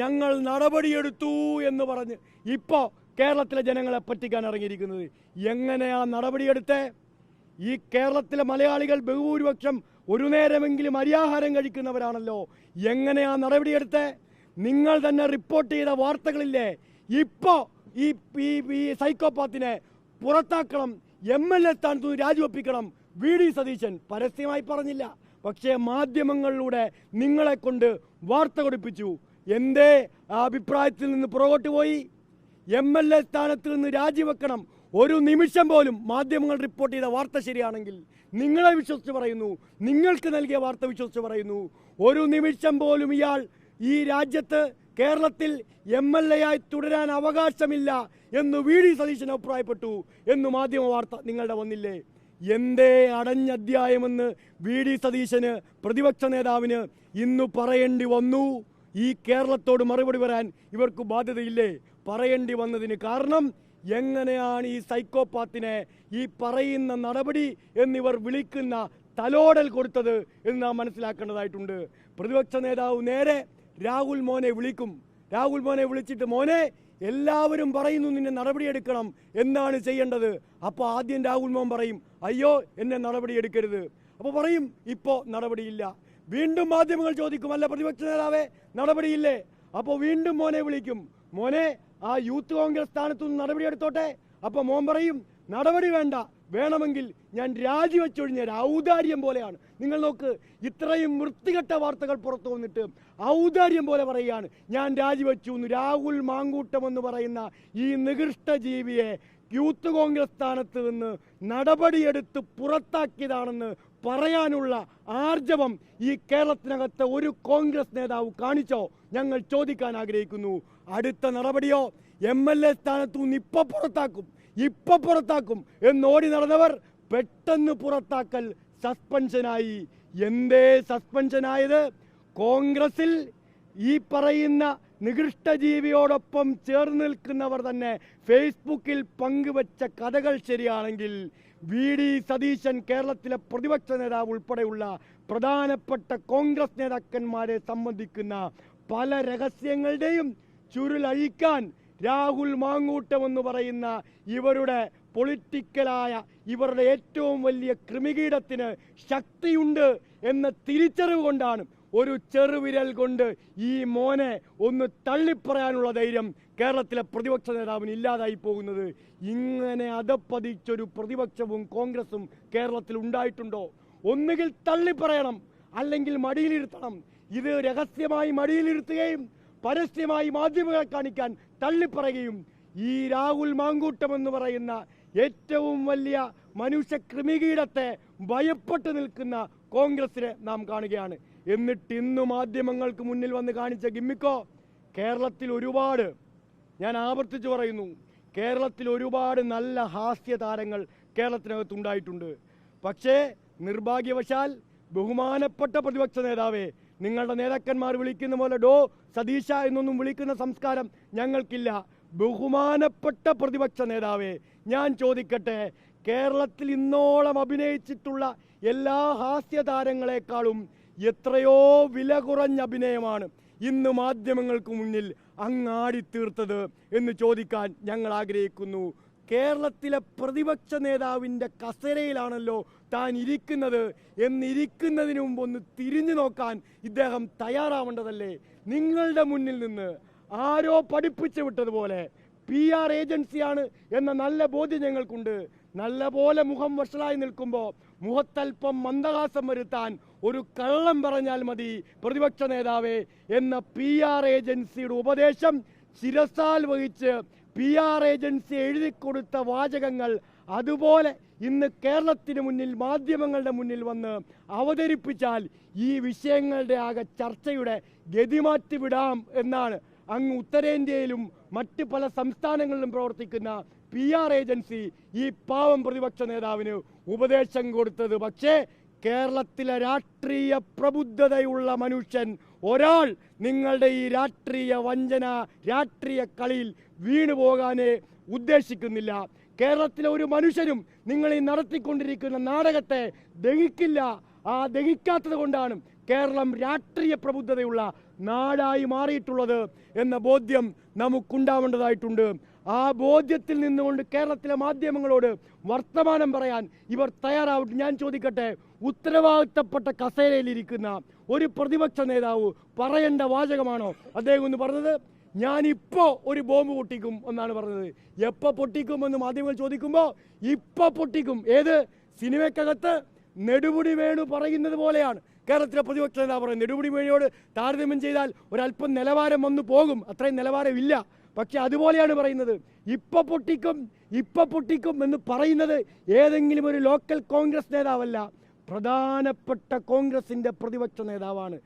ഞങ്ങൾ നടപടിയെടുത്തു എന്ന് പറഞ്ഞ് ഇപ്പോൾ കേരളത്തിലെ ജനങ്ങളെ പറ്റിക്കാൻ ഇറങ്ങിയിരിക്കുന്നത്. എങ്ങനെയാ നടപടിയെടുത്തേ? ഈ കേരളത്തിലെ മലയാളികൾ ബഹുഭൂരിപക്ഷം ഒരു നേരമെങ്കിലും അരിയാഹാരം കഴിക്കുന്നവരാണല്ലോ. എങ്ങനെയാ നടപടിയെടുത്തേ? നിങ്ങൾ തന്നെ റിപ്പോർട്ട് ചെയ്ത വാർത്തകളില്ലേ? ഇപ്പോൾ ഈ ഈ സൈക്കോപാത്തിനെ പുറത്താക്കണം എം എൽ എ സ്ഥാനത്ത് രാജിവെപ്പിക്കണം. വി ഡി സതീശൻ പരസ്യമായി പറഞ്ഞില്ല. പക്ഷേ മാധ്യമങ്ങളിലൂടെ നിങ്ങളെ കൊണ്ട് വാർത്ത കൊടുപ്പിച്ചു. ആ അഭിപ്രായത്തിൽ നിന്ന് പുറകോട്ട് പോയി? എം എൽ എ സ്ഥാനത്ത് നിന്ന് രാജിവെക്കണം. ഒരു നിമിഷം പോലും മാധ്യമങ്ങൾ റിപ്പോർട്ട് ചെയ്ത വാർത്ത ശരിയാണെങ്കിൽ നിങ്ങളെ വിശ്വസിച്ച് പറയുന്നു. നിങ്ങൾക്ക് നൽകിയ വാർത്ത വിശ്വസിച്ച് പറയുന്നു. ഒരു നിമിഷം പോലും ഇയാൾ ഈ രാജ്യത്ത് കേരളത്തിൽ എം എൽ എ ആയി തുടരാൻ അവകാശമില്ല എന്ന് വി ഡി സതീശൻ അഭിപ്രായപ്പെട്ടു എന്ന് മാധ്യമ വാർത്ത നിങ്ങളുടെ വന്നില്ലേ? എന്തേ അടഞ്ഞ അധ്യായമെന്ന് വി ഡി സതീശന് പ്രതിപക്ഷ നേതാവിന് ഇന്ന് പറയേണ്ടി വന്നു? ഈ കേരളത്തോട് മറുപടി വരാൻ ഇവർക്ക് ബാധ്യതയില്ലേ? പറയേണ്ടി വന്നതിന് കാരണം എങ്ങനെയാണ് ഈ സൈക്കോപാത്തിനെ ഈ പറയുന്ന നടപടി എന്നിവർ വിളിക്കുന്ന തലോടൽ കൊടുത്തത് എന്ന് നാം മനസ്സിലാക്കേണ്ടതായിട്ടുണ്ട്. പ്രതിപക്ഷ നേതാവ് നേരെ രാഹുൽ മോനെ വിളിക്കും. രാഹുൽ മോനെ വിളിച്ചിട്ട് മോനെ എല്ലാവരും പറയുന്നു നിന്നെ നടപടിയെടുക്കണം. എന്നാണ് ചെയ്യേണ്ടത്? അപ്പോൾ ആദ്യം രാഹുൽ മോൻ പറയും അയ്യോ എന്നെ നടപടിയെടുക്കരുത്. അപ്പോൾ പറയും ഇപ്പോൾ നടപടിയില്ല. വീണ്ടും മാധ്യമങ്ങൾ ചോദിക്കും അല്ല പ്രതിപക്ഷ നേതാവേ നടപടിയില്ലേ? അപ്പോൾ വീണ്ടും മോനെ വിളിക്കും. മോനെ ആ യൂത്ത് കോൺഗ്രസ് സ്ഥാനത്തു നിന്ന് നടപടിയെടുത്തോട്ടെ അപ്പോൾ മോൻ പറയും നടപടി വേണ്ട. വേണമെങ്കിൽ ഞാൻ രാജിവെച്ചൊഴിഞ്ഞ ഔദാര്യം പോലെയാണ്. നിങ്ങൾ നോക്ക് ഇത്രയും വൃത്തികെട്ട വാർത്തകൾ പുറത്തു വന്നിട്ട് ഔദാര്യം പോലെ പറയുകയാണ്. ഞാൻ രാജിവെച്ചു എന്ന് രാഹുൽ മാങ്കൂട്ടം എന്ന് പറയുന്ന ഈ നികൃഷ്ട ജീവിയെ യൂത്ത് കോൺഗ്രസ് സ്ഥാനത്ത് നിന്ന് നടപടിയെടുത്ത് പുറത്താക്കിയതാണെന്ന് പറയാനുള്ള ആർജവം ഈ കേരളത്തിനകത്ത് ഒരു കോൺഗ്രസ് നേതാവ് കാണിച്ചോ? ഞങ്ങൾ ചോദിക്കാൻ ആഗ്രഹിക്കുന്നു. അടുത്ത നടപടിയോ? എം എൽ എ സ്ഥാനത്തു നിന്ന് ഇപ്പൊ പുറത്താക്കും. ഇപ്പൊ പുറത്താക്കും. എന്നോടി നടന്നവർ പെട്ടെന്ന് പുറത്താക്കൽ സസ്പെൻഷനായി. എന്തേ സസ്പെൻഷനായത്? കോൺഗ്രസിൽ ഈ പറയുന്ന നികൃഷ്ടജീവിയോടൊപ്പം ചേർന്ന് നിൽക്കുന്നവർ തന്നെ ഫേസ്ബുക്കിൽ പങ്കുവച്ച കഥകൾ ശരിയാണെങ്കിൽ വി ഡി സതീശൻ കേരളത്തിലെ പ്രതിപക്ഷ നേതാവ് ഉൾപ്പെടെയുള്ള പ്രധാനപ്പെട്ട കോൺഗ്രസ് നേതാക്കന്മാരെ സംബന്ധിക്കുന്ന പല രഹസ്യങ്ങളുടെയും ചുരുളഴിക്കാൻ രാഹുൽ മാങ്ങൂട്ടം എന്ന് പറയുന്ന ഇവരുടെ പൊളിറ്റിക്കലായ ഇവരുടെ ഏറ്റവും വലിയ ക്രിമികീടത്തിന് ശക്തിയുണ്ട് എന്ന തിരിച്ചറിവ് കൊണ്ടാണ് ഒരു ചെറുവിരൽ കൊണ്ട് ഈ മോനെ ഒന്ന് തള്ളിപ്പറയാനുള്ള ധൈര്യം കേരളത്തിലെ പ്രതിപക്ഷ നേതാവിന് ഇല്ലാതായി പോകുന്നത്. ഇങ്ങനെ അതപ്പതിച്ചൊരു പ്രതിപക്ഷവും കോൺഗ്രസും കേരളത്തിൽ ഉണ്ടായിട്ടുണ്ടോ? ഒന്നുകിൽ തള്ളിപ്പറയണം അല്ലെങ്കിൽ മടിയിലിരുത്തണം. ഇത് രഹസ്യമായി മടിയിലിരുത്തുകയും പരസ്യമായി മാധ്യമങ്ങളെ കാണിക്കാൻ തള്ളിപ്പറയുകയും ഈ രാഹുൽ മാങ്കൂട്ടം എന്ന് പറയുന്ന ഏറ്റവും വലിയ മനുഷ്യ ക്രിമികീടത്തെ ഭയപ്പെട്ട് നിൽക്കുന്ന കോൺഗ്രസിനെ നാം കാണുകയാണ്. എന്നിട്ട് ഇന്ന് മാധ്യമങ്ങൾക്ക് മുന്നിൽ വന്ന് കാണിച്ച ഗിമ്മിക്കോ കേരളത്തിൽ ഒരുപാട് ഞാൻ ആവർത്തിച്ചു പറയുന്നു കേരളത്തിൽ ഒരുപാട് നല്ല ഹാസ്യ താരങ്ങൾ കേരളത്തിനകത്ത് ഉണ്ടായിട്ടുണ്ട്. പക്ഷേ നിർഭാഗ്യവശാൽ ബഹുമാനപ്പെട്ട പ്രതിപക്ഷ നേതാവേ നിങ്ങളുടെ നേതാക്കന്മാർ വിളിക്കുന്ന പോലെ ഡോ സതീശ എന്നൊന്നും വിളിക്കുന്ന സംസ്കാരം ഞങ്ങൾക്കില്ല. ബഹുമാനപ്പെട്ട പ്രതിപക്ഷ നേതാവേ ഞാൻ ചോദിക്കട്ടെ കേരളത്തിൽ ഇന്നോളം അഭിനയിച്ചിട്ടുള്ള എല്ലാ ഹാസ്യ താരങ്ങളെക്കാളും എത്രയോ വില കുറഞ്ഞ അഭിനയമാണ് ഇന്ന് മാധ്യമങ്ങൾക്ക് മുന്നിൽ അങ്ങാടി അങ്ങാടിത്തീർത്തത് എന്ന് ചോദിക്കാൻ ഞങ്ങൾ ആഗ്രഹിക്കുന്നു. കേരളത്തിലെ പ്രതിപക്ഷ നേതാവിന്റെ കസേരയിലാണല്ലോ താൻ ഇരിക്കുന്നത്. എന്നിരിക്കുന്നതിന് മുമ്പ് ഒന്ന് തിരിഞ്ഞു നോക്കാൻ ഇദ്ദേഹം തയ്യാറാവേണ്ടതല്ലേ? നിങ്ങളുടെ മുന്നിൽ നിന്ന് ആരോ പഠിപ്പിച്ചു വിട്ടതുപോലെ പി ആർ ഏജൻസിയാണ് എന്ന നല്ല ബോധ്യം ഞങ്ങൾക്കുണ്ട്. നല്ല പോലെ മുഖം വഷളായി നിൽക്കുമ്പോൾ മുഖത്തൽപ്പം മന്ദഹാസം വരുത്താൻ ഒരു കള്ളം പറഞ്ഞാൽ മതി. പ്രതിപക്ഷ നേതാവേ എന്ന പി ആർ ഏജൻസിയുടെ ഉപദേശം ശിരസാൽ വഹിച്ച് പി ആർ ഏജൻസി എഴുതി കൊടുത്ത വാചകങ്ങൾ അതുപോലെ ഇന്ന് കേരളത്തിന് മുന്നിൽ മാധ്യമങ്ങളുടെ മുന്നിൽ വന്ന് അവതരിപ്പിച്ചാൽ ഈ വിഷയങ്ങളുടെ ആകെ ചർച്ചയുടെ ഗതിമാറ്റി വിടാം എന്നാണ്. അങ്ങ് ഉത്തരേന്ത്യയിലും മറ്റ് പല സംസ്ഥാനങ്ങളിലും പ്രവർത്തിക്കുന്ന പി ആർ ഏജൻസി ഈ പാവം പ്രതിപക്ഷ നേതാവിന് ഉപദേശം കൊടുത്തത്. പക്ഷേ കേരളത്തിലെ രാഷ്ട്രീയ പ്രബുദ്ധതയുള്ള മനുഷ്യൻ ഒരാൾ നിങ്ങളുടെ ഈ രാഷ്ട്രീയ വഞ്ചന രാഷ്ട്രീയ കളിയിൽ വീണു പോകാനേ ഉദ്ദേശിക്കുന്നില്ല. കേരളത്തിലെ ഒരു മനുഷ്യനും നിങ്ങൾ ഈ നടത്തിക്കൊണ്ടിരിക്കുന്ന നാടകത്തെ ദഹിക്കില്ല. ആ ദഹിക്കാത്തത് കൊണ്ടാണ് കേരളം രാഷ്ട്രീയ പ്രബുദ്ധതയുള്ള നാടായി മാറിയിട്ടുള്ളത് എന്ന ബോധ്യം നമുക്കുണ്ടാവേണ്ടതായിട്ടുണ്ട്. ആ ബോധ്യത്തിൽ നിന്നുകൊണ്ട് കേരളത്തിലെ മാധ്യമങ്ങളോട് വർത്തമാനം പറയാൻ ഇവർ തയ്യാറാവട്ടെ. ഞാൻ ചോദിക്കട്ടെ ഉത്തരവാദിത്തപ്പെട്ട കസേരയിലിരിക്കുന്ന ഒരു പ്രതിപക്ഷ നേതാവ് പറയേണ്ട വാചകമാണോ? അദ്ദേഹം ഒന്ന് പറഞ്ഞത് ഞാനിപ്പോ ഒരു ബോംബ് പൊട്ടിക്കും എന്നാണ് പറഞ്ഞത്. എപ്പോൾ പൊട്ടിക്കും എന്ന് മാധ്യമങ്ങൾ ചോദിക്കുമ്പോൾ ഇപ്പൊ പൊട്ടിക്കും. ഏത്? സിനിമയ്ക്കകത്ത് നെടുപുടി വേണു പറയുന്നത് പോലെയാണ്. കേരളത്തിലെ പ്രതിപക്ഷ നേതാവ് പറയുന്നത് നെടുപുടി വേണിയോട് താരതമ്യം ചെയ്താൽ ഒരല്പം നിലവാരം വന്നു പോകും. അത്രയും നിലവാരമില്ല. പക്ഷെ അതുപോലെയാണ് പറയുന്നത്. ഇപ്പൊ പൊട്ടിക്കും ഇപ്പൊ പൊട്ടിക്കും എന്ന് പറയുന്നത് ഏതെങ്കിലും ഒരു ലോക്കൽ കോൺഗ്രസ് നേതാവല്ല പ്രധാനപ്പെട്ട കോൺഗ്രസിന്റെ പ്രതിപക്ഷ നേതാവാണ്.